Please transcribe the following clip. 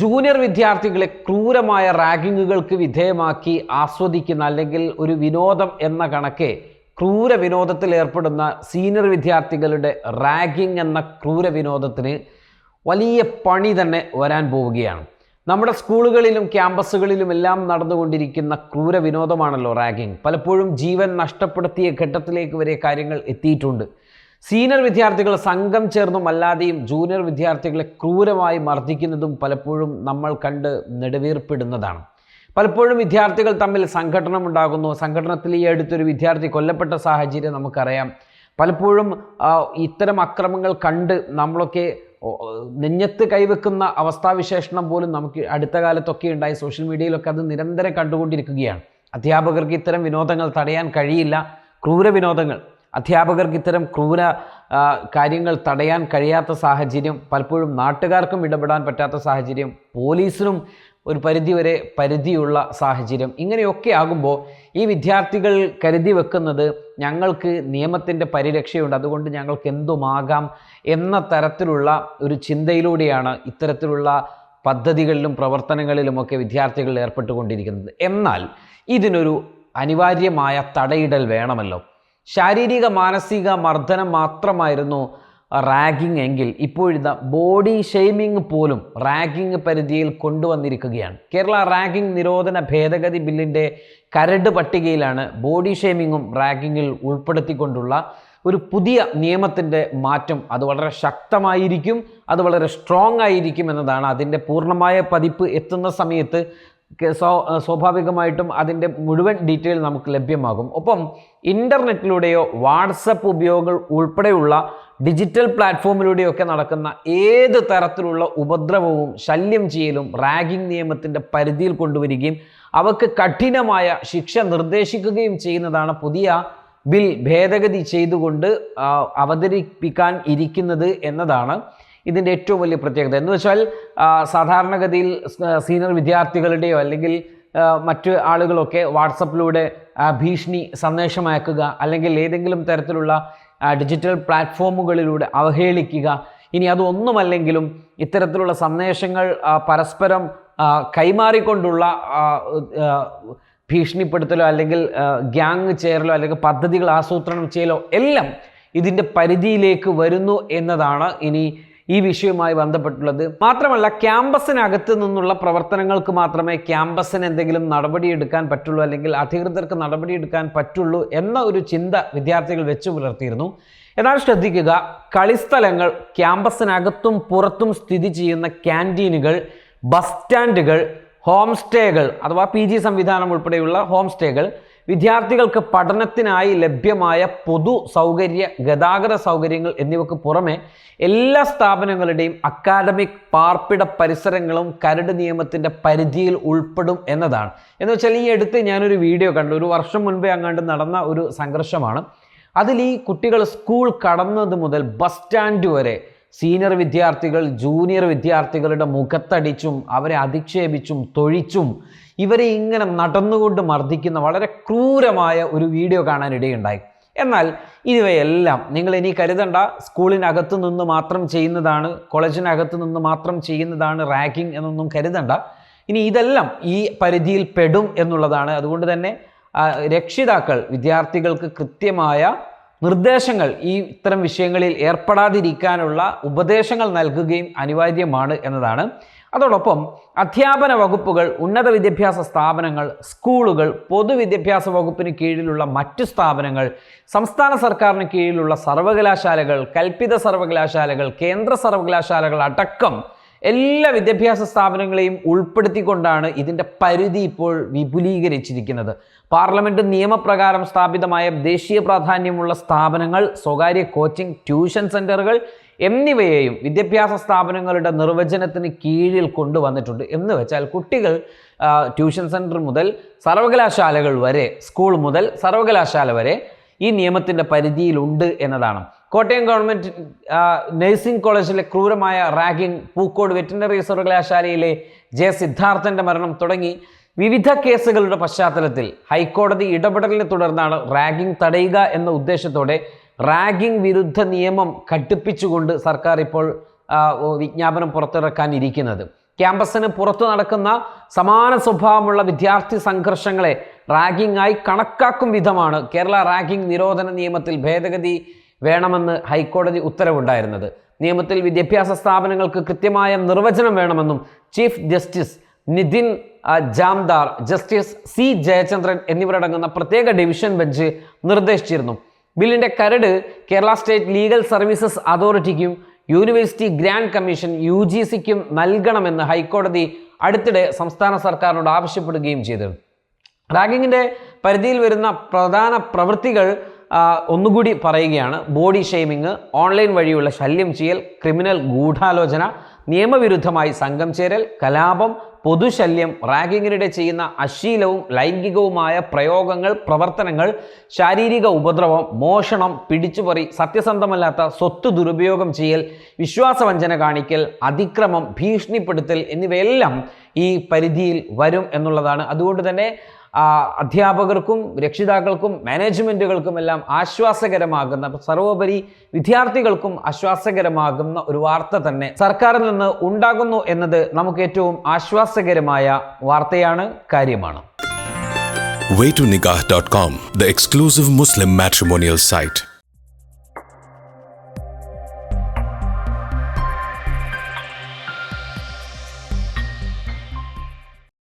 Junior വിദ്യാർത്ഥികളെ ക്രൂരമായ റാഗിങ്ങുകൾക്ക് വിധേയമാക്കി ആസ്വദിക്കുന്ന അല്ലെങ്കിൽ ഒരു വിനോദം എന്ന കണക്കെ ക്രൂര വിനോദത്തിൽ ഏർപ്പെടുന്ന സീനിയർ വിദ്യാർത്ഥികളുടെ റാഗിംഗ് എന്ന ക്രൂര വിനോദത്തിന് വലിയ പണി തന്നെ വരാൻ പോവുകയാണ്. നമ്മുടെ സ്കൂളുകളിലും ക്യാമ്പസുകളിലും എല്ലാം നടന്നുകൊണ്ടിരിക്കുന്ന ക്രൂര വിനോദമാണല്ലോ റാഗിംഗ് പലപ്പോഴും ജീവൻ നഷ്ടപ്പെടുത്തിയ ഘട്ടത്തിലേക്ക് വരെ കാര്യങ്ങൾ എത്തിയിട്ടുണ്ട്. സീനിയർ വിദ്യാർത്ഥികൾ സംഘം ചേർന്നും അല്ലാതെയും ജൂനിയർ വിദ്യാർത്ഥികളെ ക്രൂരമായി മർദ്ദിക്കുന്നതും പലപ്പോഴും നമ്മൾ കണ്ട് നെടുവീർപ്പിടുന്നതാണ്. പലപ്പോഴും വിദ്യാർത്ഥികൾ തമ്മിൽ സംഘടന ഉണ്ടാകുന്നു. സംഘടനത്തിൽ ഈ അടുത്തൊരു വിദ്യാർത്ഥി കൊല്ലപ്പെട്ട സാഹചര്യം നമുക്കറിയാം. പലപ്പോഴും ഇത്തരം അക്രമങ്ങൾ കണ്ട് നമ്മളൊക്കെ നെഞ്ഞത്ത് കൈവെക്കുന്ന അവസ്ഥാവിശേഷണം പോലും നമുക്ക് അടുത്ത കാലത്തൊക്കെ ഉണ്ടായി. സോഷ്യൽ മീഡിയയിലൊക്കെ അത് നിരന്തരം കണ്ടുകൊണ്ടിരിക്കുകയാണ്. അധ്യാപകർക്ക് ഇത്തരം വിനോദങ്ങൾ തടയാൻ കഴിയില്ല. ക്രൂര വിനോദങ്ങൾ. അധ്യാപകർക്ക് ഇത്തരം ക്രൂര കാര്യങ്ങൾ തടയാൻ കഴിയാത്ത സാഹചര്യം പലപ്പോഴും നാട്ടുകാർക്കും ഇടപെടാൻ പറ്റാത്ത സാഹചര്യം പോലീസിനും ഒരു പരിധിവരെ പരിധിയുള്ള സാഹചര്യം ഇങ്ങനെയൊക്കെ ആകുമ്പോൾ ഈ വിദ്യാർത്ഥികൾ കരുതി വെക്കുന്നത് ഞങ്ങൾക്ക് നിയമത്തിന്റെ പരിരക്ഷയുണ്ട് അതുകൊണ്ട് ഞങ്ങൾക്ക് എന്തുമാകാം എന്ന തരത്തിലുള്ള ഒരു ചിന്തയിലൂടെയാണ് ഇത്തരത്തിലുള്ള പദ്ധതികളിലും പ്രവർത്തനങ്ങളിലുമൊക്കെ വിദ്യാർത്ഥികൾ ഏർപ്പെട്ടുകൊണ്ടിരിക്കുന്നത്. എന്നാൽ ഇതിനൊരു അനിവാര്യമായ തടയിടൽ വേണമല്ലോ. ശാരീരിക മാനസിക മർദ്ദനം മാത്രമായിരുന്നു റാഗിങ് എങ്കിൽ ഇപ്പോഴത്തെ ബോഡി ഷെയ്മിംഗ് പോലും റാഗിങ് പരിധിയിൽ കൊണ്ടുവന്നിരിക്കുകയാണ്. കേരള റാഗിംഗ് നിരോധന ഭേദഗതി ബില്ലിന്റെ കരട് പട്ടികയിലാണ് ബോഡി ഷെയ്മിങ്ങും റാഗിങ്ങിൽ ഉൾപ്പെടുത്തിക്കൊണ്ടുള്ള ഒരു പുതിയ നിയമത്തിന്റെ മാറ്റം. അത് വളരെ ശക്തമായിരിക്കും അത് വളരെ സ്ട്രോങ് ആയിരിക്കും എന്നതാണ് അതിന്റെ പൂർണമായ പതിപ്പ് എത്തുന്ന സമയത്ത് സ്വാ- സ്വാഭാവികമായിട്ടും അതിന്റെ മുഴുവൻ ഡീറ്റെയിൽ നമുക്ക് ലഭ്യമാകും. ഒപ്പം ഇന്റർനെറ്റിലൂടെയോ വാട്സപ്പ് ഉപയോഗങ്ങൾ ഉൾപ്പെടെയുള്ള ഡിജിറ്റൽ പ്ലാറ്റ്ഫോമിലൂടെയൊക്കെ നടക്കുന്ന ഏത് തരത്തിലുള്ള ഉപദ്രവവും ശല്യം ചെയ്യലും റാഗിംഗ് നിയമത്തിന്റെ പരിധിയിൽ കൊണ്ടുവരികയും അവർക്ക് കഠിനമായ ശിക്ഷ നിർദ്ദേശിക്കുകയും ചെയ്യുന്നതാണ് പുതിയ ബിൽ ഭേദഗതി ചെയ്തുകൊണ്ട് അവതരിപ്പിക്കാൻ ഇരിക്കുന്നത് എന്നതാണ്. ഇതിന്റെ ഏറ്റവും വലിയ പ്രത്യേകത. എന്ന് വെച്ചാൽ സാധാരണഗതിയിൽ സീനിയർ വിദ്യാർത്ഥികളുടെയോ അല്ലെങ്കിൽ മറ്റ് ആളുകളൊക്കെ വാട്സപ്പിലൂടെ ഭീഷണി സന്ദേശം അയക്കുക അല്ലെങ്കിൽ ഏതെങ്കിലും തരത്തിലുള്ള ഡിജിറ്റൽ പ്ലാറ്റ്ഫോമുകളിലൂടെ അവഹേളിക്കുക. ഇനി അതൊന്നുമല്ലെങ്കിലും ഇത്തരത്തിലുള്ള സന്ദേശങ്ങൾ പരസ്പരം കൈമാറിക്കൊണ്ടുള്ള ഭീഷണിപ്പെടുത്തലോ അല്ലെങ്കിൽ ഗ്യാങ് ചേരലോ അല്ലെങ്കിൽ പദ്ധതികൾ ആസൂത്രണം ചെയ്യലോ എല്ലാം ഇതിന്റെ പരിധിയിലേക്ക് വരുന്നു എന്നതാണ് ഇനി ഈ വിഷയവുമായി ബന്ധപ്പെട്ടുള്ളത് മാത്രമല്ല ക്യാമ്പസിനകത്ത് നിന്നുള്ള പ്രവർത്തനങ്ങൾക്ക് മാത്രമേ ക്യാമ്പസിന് എന്തെങ്കിലും നടപടിയെടുക്കാൻ പറ്റുള്ളൂ അല്ലെങ്കിൽ അധികൃതർക്ക് നടപടിയെടുക്കാൻ പറ്റുള്ളൂ എന്ന ഒരു ചിന്ത വിദ്യാർത്ഥികൾ വെച്ചു പുലർത്തിയിരുന്നു. എന്നാൽ ശ്രദ്ധിക്കുക കളിസ്ഥലങ്ങൾ ക്യാമ്പസിനകത്തും പുറത്തും സ്ഥിതി ചെയ്യുന്ന ക്യാന്റീനുകൾ ബസ് സ്റ്റാൻഡുകൾ ഹോം സ്റ്റേകൾ അഥവാ പി ജി സംവിധാനം ഉൾപ്പെടെയുള്ള ഹോം സ്റ്റേകൾ വിദ്യാർത്ഥികൾക്ക് പഠനത്തിനായി ലഭ്യമായ പൊതു സൗകര്യ ഗതാഗത സൗകര്യങ്ങൾ എന്നിവയ്ക്ക് പുറമെ എല്ലാ സ്ഥാപനങ്ങളുടെയും അക്കാദമിക് പാർപ്പിട പരിസരങ്ങളും കരട് നിയമത്തിന്റെ പരിധിയിൽ ഉൾപ്പെടും എന്നതാണ്. എന്ന് വെച്ചാൽ ഈ അടുത്ത് ഞാനൊരു വീഡിയോ കണ്ടു. ഒരു വർഷം മുൻപേ അങ്ങാണ്ട് നടന്ന ഒരു സംഘർഷമാണ്. അതിൽ ഈ കുട്ടികൾ സ്കൂൾ കടന്നത് മുതൽ ബസ് സ്റ്റാൻഡ് വരെ സീനിയർ വിദ്യാർത്ഥികൾ ജൂനിയർ വിദ്യാർത്ഥികളുടെ മുഖത്തടിച്ചും അവരെ അധിക്ഷേപിച്ചും തൊഴിച്ചും ഇവരെ ഇങ്ങനെ നടന്നുകൊണ്ട് മർദ്ദിക്കുന്ന വളരെ ക്രൂരമായ ഒരു വീഡിയോ കാണാൻ ഇടയുണ്ടായി എന്നാൽ ഇവയെല്ലാം നിങ്ങൾ ഇനി കരുതണ്ട. സ്കൂളിനകത്ത് നിന്ന് മാത്രം ചെയ്യുന്നതാണ് കോളേജിനകത്ത് നിന്ന് മാത്രം ചെയ്യുന്നതാണ് റാഗിങ് എന്നൊന്നും കരുതണ്ട. ഇനി ഇതെല്ലാം ഈ പരിധിയിൽ പെടും എന്നുള്ളതാണ്. അതുകൊണ്ട് തന്നെ രക്ഷിതാക്കൾ വിദ്യാർത്ഥികൾക്ക് കൃത്യമായ നിർദ്ദേശങ്ങൾ ഈ ഇത്തരം വിഷയങ്ങളിൽ ഏർപ്പെടാതിരിക്കാനുള്ള ഉപദേശങ്ങൾ നൽകുകയും അനിവാര്യമാണ് എന്നതാണ്. അതോടൊപ്പം അധ്യാപന വകുപ്പുകൾ ഉന്നത വിദ്യാഭ്യാസ സ്ഥാപനങ്ങൾ സ്കൂളുകൾ പൊതുവിദ്യാഭ്യാസ വകുപ്പിന് കീഴിലുള്ള മറ്റു സ്ഥാപനങ്ങൾ സംസ്ഥാന സർക്കാരിന് കീഴിലുള്ള സർവകലാശാലകൾ കൽപ്പിത സർവകലാശാലകൾ കേന്ദ്ര സർവകലാശാലകൾ അടക്കം എല്ലാ വിദ്യാഭ്യാസ സ്ഥാപനങ്ങളെയും ഉൾപ്പെടുത്തിക്കൊണ്ടാണ് ഇതിന്റെ പരിധി ഇപ്പോൾ വിപുലീകരിച്ചിരിക്കുന്നത്. പാർലമെന്റ് നിയമപ്രകാരം സ്ഥാപിതമായ ദേശീയ പ്രാധാന്യമുള്ള സ്ഥാപനങ്ങൾ സ്വകാര്യ കോച്ചിംഗ് ട്യൂഷൻ സെന്ററുകൾ എന്നിവയെയും വിദ്യാഭ്യാസ സ്ഥാപനങ്ങളുടെ നിർവചനത്തിന് കീഴിൽ കൊണ്ടുവന്നിട്ടുണ്ട്. എന്ന് വെച്ചാൽ കുട്ടികൾ ട്യൂഷൻ സെന്റർ മുതൽ സർവകലാശാലകൾ വരെ സ്കൂൾ മുതൽ സർവകലാശാല വരെ ഈ നിയമത്തിന്റെ പരിധിയിലുണ്ട് എന്നതാണ്. കോട്ടയം ഗവൺമെന്റ് നഴ്സിംഗ് കോളേജിലെ ക്രൂരമായ റാഗിംഗ് പൂക്കോട് വെറ്റിനറി സർവകലാശാലയിലെ ജെ സിദ്ധാർത്ഥന്റെ മരണം തുടങ്ങി വിവിധ കേസുകളുടെ പശ്ചാത്തലത്തിൽ ഹൈക്കോടതി ഇടപെടലിനെ തുടർന്നാണ് റാഗിംഗ് തടയുക എന്ന ഉദ്ദേശത്തോടെ റാഗിംഗ് വിരുദ്ധ നിയമം ഘട്ടിപ്പിച്ചുകൊണ്ട് സർക്കാർ ഇപ്പോൾ വിജ്ഞാപനം പുറത്തിറക്കാനിരിക്കുന്നത്. ക്യാമ്പസിന് പുറത്തു നടക്കുന്ന സമാന സ്വഭാവമുള്ള വിദ്യാർത്ഥി സംഘർഷങ്ങളെ റാഗിംഗ് ആയി കണക്കാക്കും വിധമാണ് കേരള റാഗിംഗ് നിരോധന നിയമത്തിൽ ഭേദഗതി വേണമെന്ന് ഹൈക്കോടതി ഉത്തരവുണ്ടായിരുന്നത്. നിയമത്തിൽ വിദ്യാഭ്യാസ സ്ഥാപനങ്ങൾക്ക് കൃത്യമായ നിർവചനം വേണമെന്നും chief justice Nitin Jamdar justice C Jayachandran എന്നിവരടങ്ങുന്ന പ്രത്യേക ഡിവിഷൻ ബെഞ്ച് നിർദ്ദേശിച്ചിരുന്നു. ബില്ലിന്റെ കരട് Kerala state legal services അതോറിറ്റിക്കും university grant commission U G സിക്കും നൽകണമെന്ന് ഹൈക്കോടതി അടുത്തിടെ സംസ്ഥാന സർക്കാരിനോട് ആവശ്യപ്പെടുകയും ചെയ്തിരുന്നു റാഗിങ്ങിന്റെ പരിധിയിൽ വരുന്ന പ്രധാന പ്രവൃത്തികൾ ഒന്നുകൂടി പറയുകയാണ്. ബോഡി ഷെയ്മിങ് ഓൺലൈൻ വഴിയുള്ള ശല്യം ചെയ്യൽ ക്രിമിനൽ ഗൂഢാലോചന നിയമവിരുദ്ധമായി സംഘം ചേരൽ കലാപം പൊതുശല്യം റാഗിങ്ങിനിടെ ചെയ്യുന്ന അശ്ലീലവും ലൈംഗികവുമായ പ്രയോഗങ്ങൾ പ്രവർത്തനങ്ങൾ ശാരീരിക ഉപദ്രവം മോഷണം പിടിച്ചുപറി സത്യസന്ധമല്ലാത്ത സ്വത്ത് ദുരുപയോഗം ചെയ്യൽ വിശ്വാസവഞ്ചന കാണിക്കൽ അതിക്രമം ഭീഷണിപ്പെടുത്തൽ എന്നിവയെല്ലാം ഈ പരിധിയിൽ വരും എന്നുള്ളതാണ്. അതുകൊണ്ട് തന്നെ അധ്യാപകർക്കും രക്ഷിതാക്കൾക്കും മാനേജ്മെന്റുകൾക്കും എല്ലാം ആശ്വാസകരമാകുന്ന സർവോപരി വിദ്യാർത്ഥികൾക്കും ആശ്വാസകരമാകുന്ന ഒരു വാർത്ത തന്നെ സർക്കാരിൽ നിന്ന് ഉണ്ടാകുന്നു എന്നത് നമുക്ക് ഏറ്റവും ആശ്വാസകരമായ വാർത്തയാണ് കാര്യമാണ് waytonikah.com, the exclusive Muslim matrimonial site.